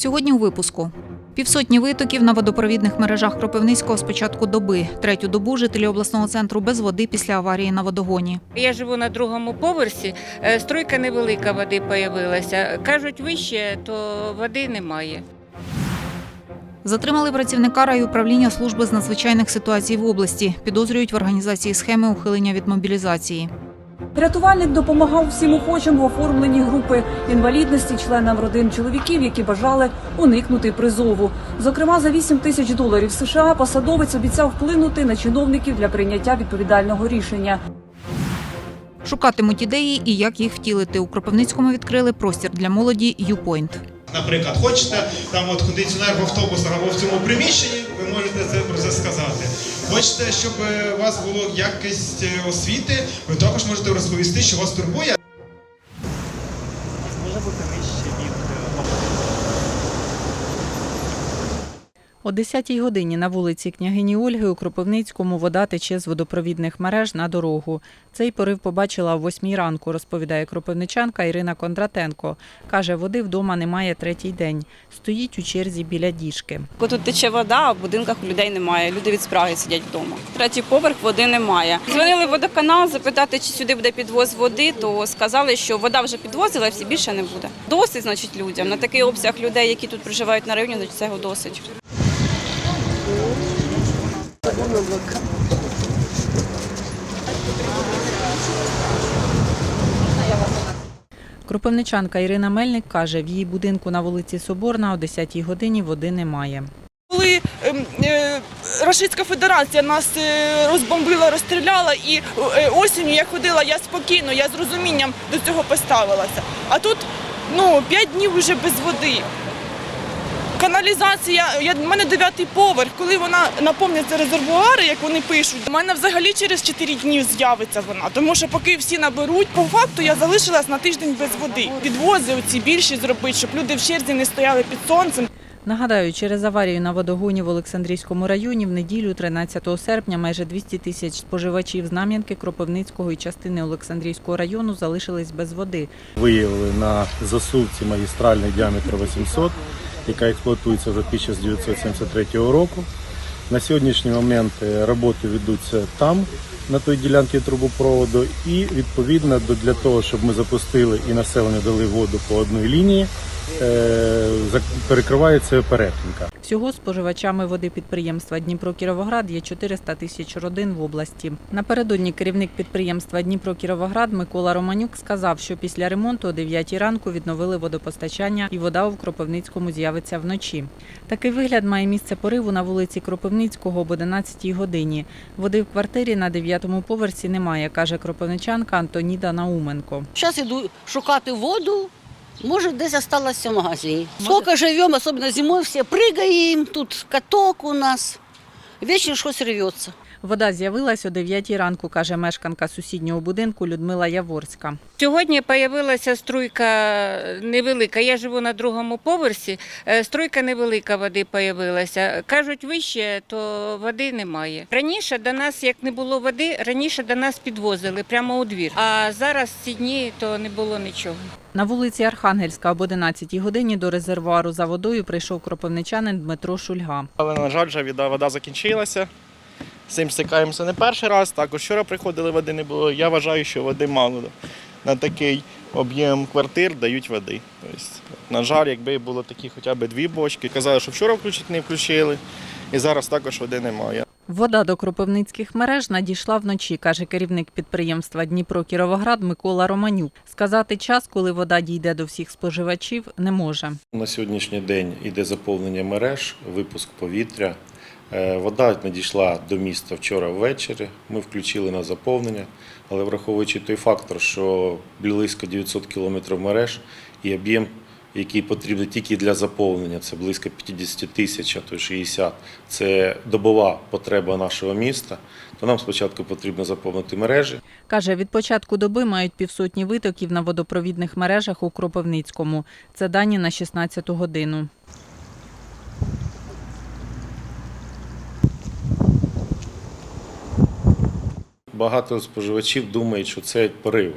Сьогодні у випуску. Півсотні витоків на водопровідних мережах Кропивницького з початку доби. Третю добу жителі обласного центру без води після аварії на водогоні. Я живу на другому поверсі. е, Струйка невелика води появилася. Кажуть, вище, то води немає. Затримали працівника райуправління служби з надзвичайних ситуацій в області. Підозрюють в організації схеми ухилення від мобілізації. Рятувальник допомагав всім охочим в оформленні групи інвалідності членам родин чоловіків, які бажали уникнути призову. Зокрема, за 8 тисяч доларів США посадовець обіцяв вплинути на чиновників для прийняття відповідального рішення. Шукатимуть ідеї і як їх втілити. У Кропивницькому відкрили простір для молоді «Юпойнт». Наприклад, хочете там от кондиціонер в автобусах або в цьому приміщенні, ви можете це про це сказати. Хочете, щоб е, у вас було якість е, освіти, ви також можете розповісти, що вас турбує. може бути нижче від е, О 10-й годині на вулиці княгині Ольги у Кропивницькому вода тече з водопровідних мереж на дорогу. Цей порив побачила о 8-й ранку, розповідає кропивничанка Ірина Кондратенко. Каже, води вдома немає третій день. Стоїть у черзі біля діжки. Тут тече вода, а в будинках людей немає. Люди від спраги сидять вдома. Третій поверх води немає. Дзвонили в водоканал запитати, чи сюди буде підвоз води, то сказали, що вода вже підвозила, і більше не буде. Досить, значить, людям. На такий обсяг людей, які тут проживають на районі, цього досить. Кропивничанка Ірина Мельник каже, в її будинку на вулиці Соборна о 10-й годині води немає. Коли ем, е, Рашистська Федерація нас е, розбомбила, розстріляла, і е, осінню я ходила, я спокійно, я з розумінням до цього поставилася. А тут ну, 5 днів вже без води. Каналізація, я, в мене дев'ятий поверх, коли вона наповниться резервуари, як вони пишуть, у мене взагалі через 4 дні з'явиться вона. Тому що поки всі наберуть, по факту я залишилась на тиждень без води. Підвози оці більші зробити, щоб люди в черзі не стояли під сонцем. Нагадаю, через аварію на водогоні в Олександрійському районі в неділю 13 серпня майже 200 тисяч споживачів Знам'янки, Кропивницького і частини Олександрійського району залишились без води. виявили на засувці магістральний діаметр 800, яка експлуатується вже 1973 року. На сьогоднішній момент е, роботи ведуться там, на той ділянці трубопроводу, і відповідно для того, щоб ми запустили і населення дали воду по одній лінії, е, перекривається перетинка. Всього споживачами води підприємства Дніпро-Кіровоград є 400 тисяч родин в області. Напередодні керівник підприємства Дніпро-Кіровоград Микола Романюк сказав, що після ремонту о 9 ранку відновили водопостачання і вода у Кропивницькому з'явиться вночі. Такий вигляд має місце пориву на вулиці Кропивницького об 11 годині. Води в квартирі на 9-му поверсі немає, каже кропивничанка Антоніда Науменко. Зараз іду шукати воду. Може, десь осталася в магазині. Скільки живемо, особливо зимою, всі пригаємо, тут каток у нас. Вічно щось рветься. Вода з'явилась о 9 ранку, каже мешканка сусіднього будинку Людмила Яворська. Сьогодні з'явилася струйка невелика. Я живу на другому поверсі. е, Струйка невелика води з'явилася. Кажуть, вище, то води немає. Раніше до нас, як не було води, раніше до нас підвозили прямо у двір. А зараз ці дні то не було нічого. На вулиці Архангельська об 11 годині до резервуару за водою прийшов кропивничанин Дмитро Шульга. Але, на жаль, вже вода, вода закінчилася. З цим стикаємося не перший раз. Також вчора приходили, води не було. Я вважаю, що води мало. На такий об'єм квартир дають води. Тобто, на жаль, якби було такі хоча б дві бочки. Казали, що вчора включити не включили, і зараз також води немає. Вода до кропивницьких мереж надійшла вночі, каже керівник підприємства Дніпро-Кіровоград Микола Романюк. Сказати час, коли вода дійде до всіх споживачів, не може. На сьогоднішній день іде заповнення мереж, випуск повітря. Е, Вода надійшла до міста вчора ввечері. Ми включили на заповнення, але враховуючи той фактор, що близько 900 кілометрів мереж і об'єм, який потрібен тільки для заповнення, це близько 50 тисяч, а то й 60, це добова потреба нашого міста, то нам спочатку потрібно заповнити мережі. Каже, від початку доби мають півсотні витоків на водопровідних мережах у Кропивницькому. Це дані на 16 годину. Багато споживачів думають, що це пориви.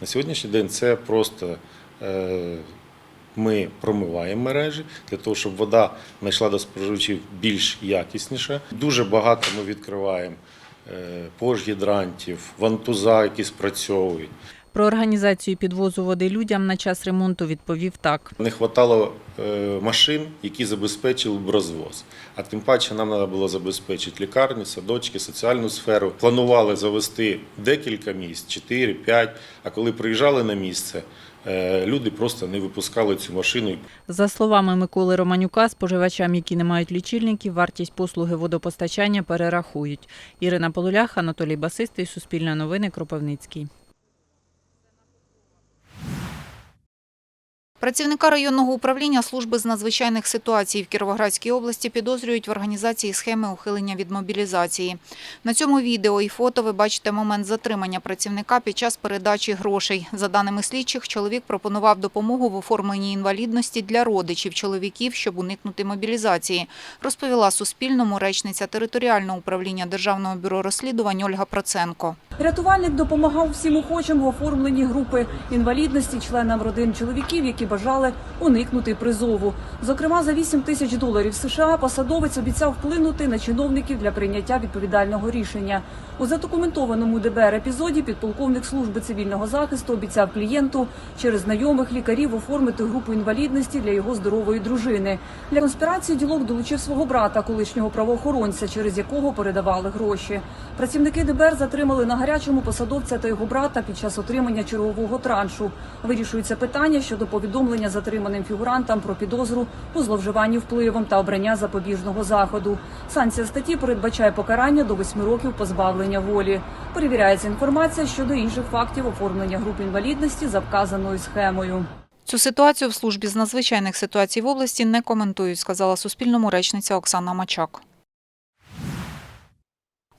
На сьогоднішній день це просто е, Ми промиваємо мережі для того, щоб вода знайшла до споживачів більш якісніше. Дуже багато ми відкриваємо е, пожгідрантів, вантуза, які спрацьовують. Про організацію підвозу води людям на час ремонту відповів так. Не вистачало машин, які забезпечили б розвоз. А тим паче нам треба було забезпечити лікарні, садочки, соціальну сферу. Планували завести декілька місць, 4-5, а коли приїжджали на місце, е, люди просто не випускали цю машину. За словами Миколи Романюка, споживачам, які не мають лічильників, вартість послуги водопостачання перерахують. Ірина Полулях, Анатолій Басистий, Суспільне новини, Кропивницький. Працівника районного управління служби з надзвичайних ситуацій в Кіровоградській області підозрюють в організації схеми ухилення від мобілізації. На цьому відео і фото ви бачите момент затримання працівника під час передачі грошей. За даними слідчих, чоловік пропонував допомогу в оформленні інвалідності для родичів чоловіків, щоб уникнути мобілізації, розповіла Суспільному речниця територіального управління Державного бюро розслідувань Ольга Проценко. Рятувальник допомагав всім охочим в оформленні групи інвалідності членам родин чоловіків, які бажали уникнути призову. Зокрема, за 8 тисяч доларів США посадовець обіцяв вплинути на чиновників для прийняття відповідального рішення. У задокументованому ДБР епізоді підполковник служби цивільного захисту обіцяв клієнту через знайомих лікарів оформити групу інвалідності для його здорової дружини. Для конспірації ділок долучив свого брата, колишнього правоохоронця, через якого передавали гроші. Працівники ДБР затримали на гарячому посадовця та його брата під час отримання чергового траншу. Вирішується питання щодо повідомлення затриманим фігурантам про підозру у зловживанні впливом та обрання запобіжного заходу. Санкція статті передбачає покарання до 8 років позбавлення волі. Перевіряється інформація щодо інших фактів оформлення груп інвалідності за вказаною схемою. Цю ситуацію в службі з надзвичайних ситуацій в області не коментують, сказала Суспільному речниця Оксана Мачак.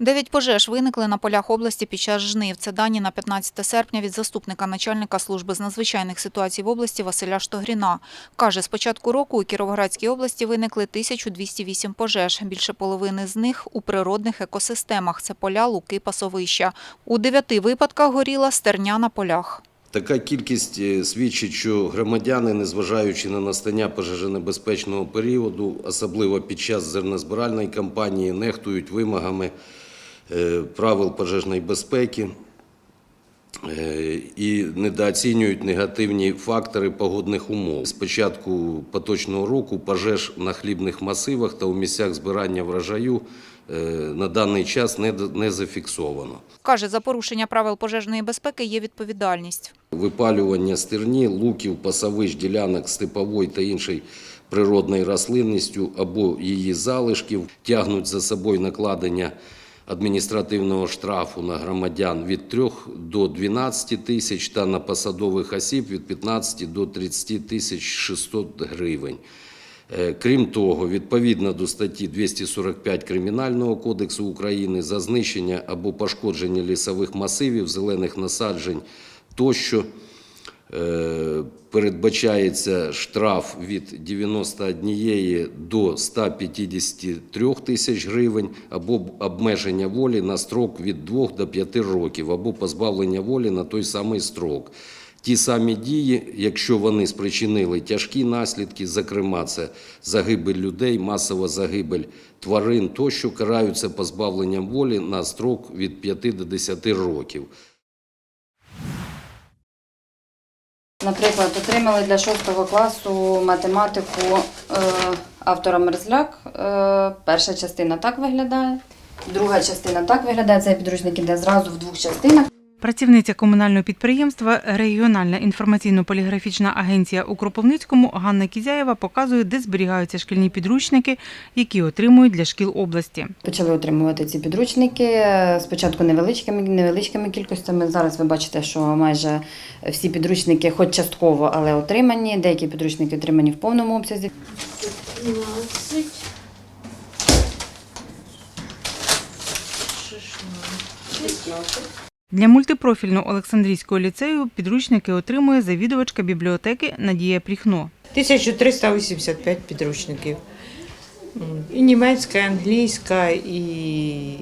Дев'ять пожеж виникли на полях області під час жнив. Це дані на 15 серпня від заступника начальника служби з надзвичайних ситуацій в області Василя Штогріна. Каже, з початку року у Кіровоградській області виникли 1208 пожеж. Більше половини з них у природних екосистемах. Це поля, луки, пасовища. У дев'яти випадках горіла стерня на полях. Така кількість е, свідчить, що громадяни, незважаючи на настання пожежонебезпечного періоду, особливо під час зернозбиральної кампанії, нехтують вимогами правил пожежної безпеки е, і недооцінюють негативні фактори погодних умов. З початку поточного року пожеж на хлібних масивах та у місцях збирання врожаю е, на даний час не зафіксовано. Каже, за порушення правил пожежної безпеки є відповідальність. Випалювання стерні, луків, пасовищ, ділянок степової та іншої природної рослинністю або її залишків тягнуть за собою накладення адміністративного штрафу на громадян від 3 до 12 тисяч та на посадових осіб від 15 до 30 тисяч 600 гривень. Е, Крім того, відповідно до статті 245 Кримінального кодексу України за знищення або пошкодження лісових масивів, зелених насаджень тощо передбачається штраф від 91 до 153 тисяч гривень або обмеження волі на строк від 2 до 5 років або позбавлення волі на той самий строк. Ті самі дії, якщо вони спричинили тяжкі наслідки, зокрема це загибель людей, масова загибель тварин, тощо караються позбавленням волі на строк від 5 до 10 років. Наприклад, отримали для 6 класу математику е, автора Мерзляк. Е, перша частина так виглядає, друга частина так виглядає. Цей підручник іде зразу в двох частинах. Працівниця комунального підприємства Регіональна інформаційно-поліграфічна агенція у Кропивницькому Ганна Кізяєва показує, де зберігаються шкільні підручники, які отримують для шкіл області. Почали отримувати ці підручники е, спочатку невеличкими невеличкими кількостями. Зараз ви бачите, що майже всі підручники, хоч частково, але отримані. Деякі підручники отримані в повному обсязі. Для мультипрофільного Олександрійського ліцею підручники отримує завідувачка бібліотеки Надія Пріхно. 1385 підручників. І німецька, і англійська, і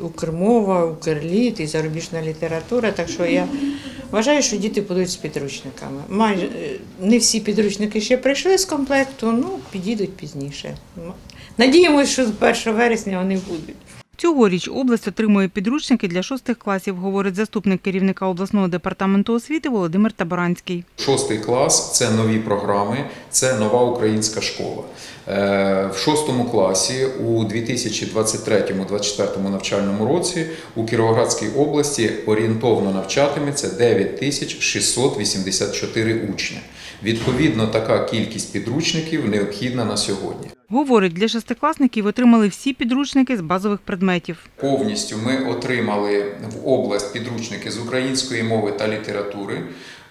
укрмова, укрліт, і зарубіжна література. Так що я Вважаю, що діти будуть з підручниками. Майже е, не всі підручники ще прийшли з комплекту, ну підійдуть пізніше. Надіємося, що з 1 вересня вони будуть. Цьогоріч область отримує підручники для шостих класів, говорить заступник керівника обласного департаменту освіти Володимир Табаранський. Шостий клас це нові програми, це нова українська школа. Е, В шостому класі у 2023-2024 навчальному році у Кіровоградській області орієнтовно навчатиметься 9684 учня. Відповідно, така кількість підручників необхідна на сьогодні. Говорить, для шестикласників отримали всі підручники з базових предметів. Повністю ми отримали в область підручники з української мови та літератури.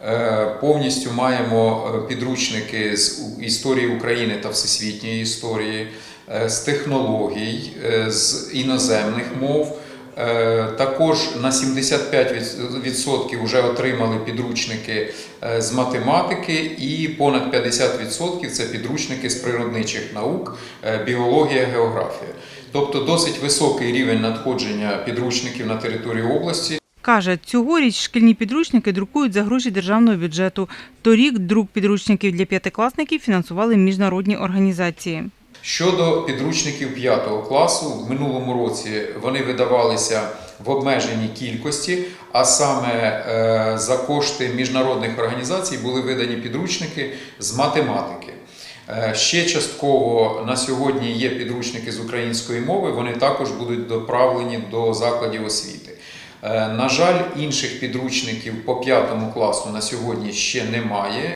Е, Повністю маємо е, підручники з історії України та всесвітньої історії, е, з технологій, з іноземних мов. Е, Також на 75% вже отримали підручники е, з математики, і понад 50% це підручники з природничих наук, е, біологія, географія. Тобто досить високий рівень надходження підручників на території області. Каже, цьогоріч шкільні підручники друкують за гроші державного бюджету. Торік друк підручників для п'ятикласників фінансували міжнародні організації. Щодо підручників 5 класу, в минулому році вони видавалися в обмеженій кількості, а саме е, за кошти міжнародних організацій були видані підручники з математики. Е, Ще частково на сьогодні є підручники з української мови, вони також будуть доправлені до закладів освіти. Е, На жаль, інших підручників по 5 класу на сьогодні ще немає.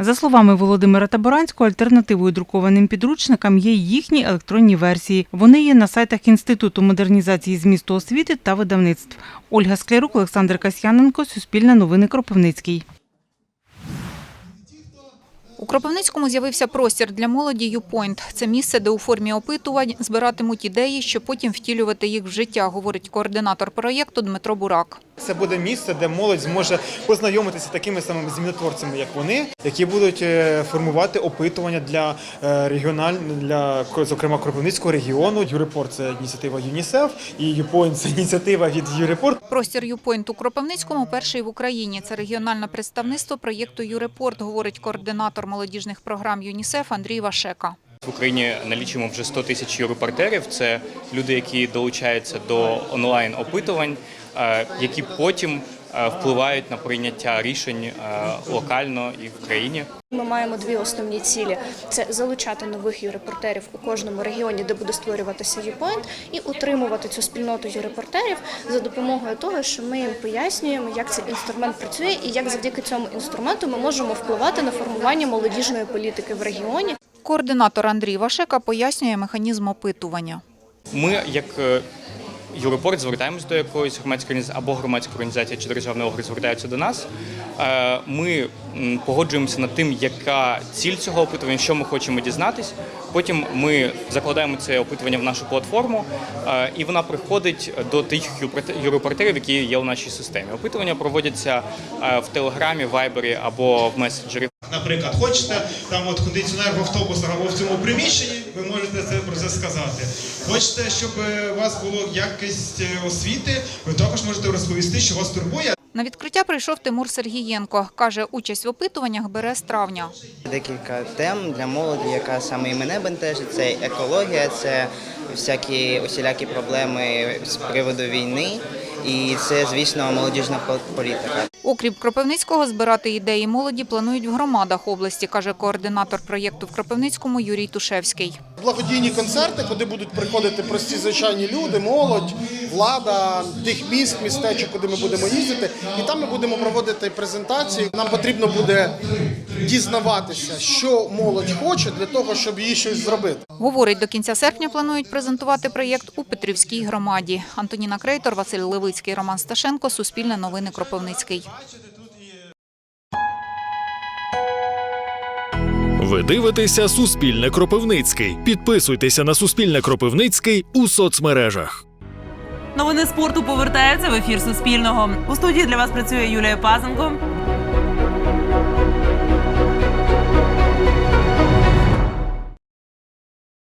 За словами Володимира Таборанського, альтернативою друкованим підручникам є їхні електронні версії. Вони є на сайтах Інституту модернізації змісту освіти та видавництв. Ольга Склярук, Олександр Касьяненко, Суспільне новини Кропивницький. У Кропивницькому з'явився простір для молоді «Юпойнт». Це місце, де у формі опитувань збиратимуть ідеї, щоб потім втілювати їх в життя, говорить координатор проєкту Дмитро Бурак. Це буде місце, де молодь зможе познайомитися з такими самими змінотворцями, як вони, які будуть е, формувати опитування для е, регіональ для зокрема Кропивницького регіону. Юрепорт це ініціатива ЮНІСЕФ і Юпойнт це ініціатива від Юрепорт. Простір «Юпойнт» у Кропивницькому перший в Україні. Це регіональне представництво проєкту «Юрепорт», говорить координатор молодіжних програм ЮНІСЕФ Андрій Вашека. В Україні налічуємо вже 100 тисяч юрепортерів. Це люди, які долучаються до онлайн опитувань, які потім е, впливають на прийняття рішень е, локально і в країні. Ми маємо дві основні цілі: це залучати нових юрепортерів у кожному регіоні, де буде створюватися юпоінт, і утримувати цю спільноту юрепортерів за допомогою того, що ми їм пояснюємо, як цей інструмент працює, і як завдяки цьому інструменту ми можемо впливати на формування молодіжної політики в регіоні. Координатор Андрій Вашека пояснює механізм опитування. Ми, як Юрепорт, звертаємось до якоїсь громадської організації або громадська організація чи державний орган звертаються до нас. Е, Ми погоджуємося над тим, яка ціль цього опитування, що ми хочемо дізнатись. Потім ми закладаємо це опитування в нашу платформу, е, і вона приходить до тих юрепортерів, які є у нашій системі. Опитування проводяться е, в Телеграмі, Вайбері або в месенджері. Наприклад, хочете там от кондиціонер в автобусах або в цьому приміщенні, ви можете це про це сказати. Хочете, щоб е, у вас було якість е, освіти, ви також можете розповісти, що вас турбує. На відкриття прийшов Тимур Сергієнко. Каже, участь в опитуваннях бере з травня. Декілька тем для молоді, яка саме і мене бентежить. Це екологія, це всякі усілякі проблеми з приводу війни, і це, звісно, молодіжна пол- політика. Окрім Кропивницького, збирати ідеї молоді планують в громадах області, каже координатор проєкту в Кропивницькому Юрій Тушевський. Благодійні концерти, куди будуть приходити прості звичайні люди, молодь, влада тих міст, містечок, куди ми будемо їздити. І там ми будемо проводити презентації. Нам потрібно буде дізнаватися, що молодь хоче для того, щоб їй щось зробити. Говорить, до кінця серпня планують презентувати проєкт у Петрівській громаді. Антоніна Крейтор, Василь Левицький, Роман Сташенко, Суспільне новини Кропивницький. Ви дивитеся Суспільне Кропивницький. Підписуйтеся на Суспільне Кропивницький у соцмережах. Новини спорту повертаються в ефір Суспільного. У студії для вас працює Юлія Пазенко.